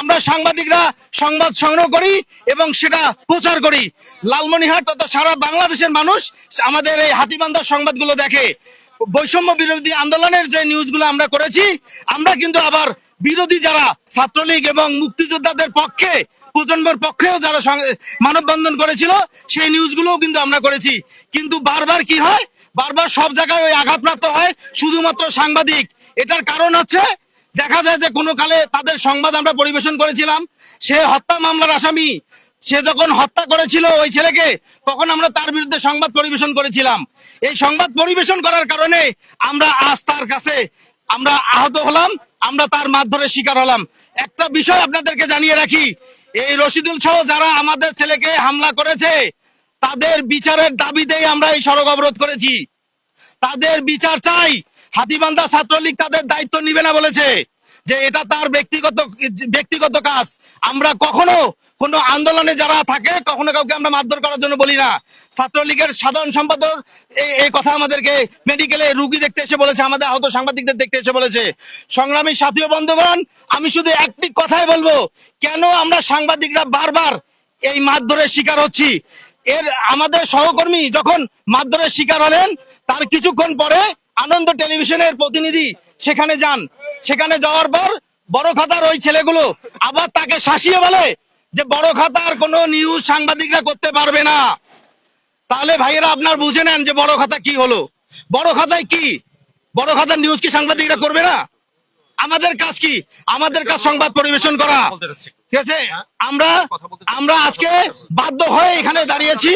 আমরা সাংবাদিকরা সংবাদ সংগ্রহ করি এবং সেটা প্রচার করি। লালমনিহাট তথা সারা বাংলাদেশের মানুষ আমাদের এই হাতিবান্ধার সংবাদগুলো দেখে। বৈষম্য বিরোধী আন্দোলনের যে নিউজগুলো আমরা করেছি, আমরা কিন্তু আবার বিরোধী যারা ছাত্রলীগ এবং মুক্তিযোদ্ধাদের পক্ষে, প্রজন্মের পক্ষেও যারা মানববন্ধন করেছিল, সেই নিউজগুলোও কিন্তু আমরা করেছি। কিন্তু বারবার কি হয়? বারবার সব জায়গায় ওই আঘাতপ্রাপ্ত হয় শুধুমাত্র সাংবাদিক। এটার কারণ হচ্ছে দেখা যায় যে কোনো কালে তাদের সংবাদ আমরা পরিবেশন করেছিলাম, সে হত্যা মামলার আসামি, সে যখন হত্যা করেছিল ওই ছেলেকে, তখন আমরা তার বিরুদ্ধে সংবাদ পরিবেশন করেছিলাম। এই সংবাদ পরিবেশন করার কারণে আমরা আজ তার কাছে, আমরা আহত হলাম, আমরা তার মারধরের শিকার হলাম। একটা বিষয় আপনাদেরকে জানিয়ে রাখি, এই রশিদুল সহ যারা আমাদের ছেলেকে হামলা করেছে, তাদের বিচারের দাবিতেই আমরা এই সড়ক অবরোধ করেছি। তাদের বিচার চাই হাতিবান্ধা ছাত্রলীগ তাদের দায়িত্ব নিবে না বলেছে যে এটা তার ব্যক্তিগত ব্যক্তিগত কাজ। আমরা কখনো কোনো আন্দোলনে যারা থাকে, কখনো কাউকে আমরা মারধর করার জন্য বলি না। ছাত্রলীগের সাধারণ সম্পাদক এই কথা আমাদেরকে মেডিকেলে রুগী দেখতে এসে বলেছে, আমাদের আহত সাংবাদিকদের দেখতে এসে বলেছে। সংগ্রামী সাথী বন্ধুগণ, আমি শুধু একটি কথাই বলব, কেন আমরা সাংবাদিকরা বারবার এই মারধরের শিকার হচ্ছি? এর আমাদের সহকর্মী যখন মারধরের শিকার হলেন, তার কিছুক্ষণ পরে আনন্দ টেলিভিশনের প্রতিনিধি সেখানে যান। সেখানে যাওয়ার পর বড় খাতার ওই ছেলেগুলো আবার তাকে শাসিয়ে বলে যে বড় খাতার কোনো নিউজ সাংবাদিকরা করতে পারবে না। তাহলে ভাইয়েরা আপনার বুঝে নেন যে বড় খাতা কি হলো। বড় খাতায় কি? বড় খাতার নিউজ কি সাংবাদিকরা করবে না? আমাদের কাজ কি? আমাদের কাজ সংবাদ পরিবেশন করা। ঠিক আছে? আমরা আমরা আজকে বাধ্য হয়ে এখানে দাঁড়িয়েছি।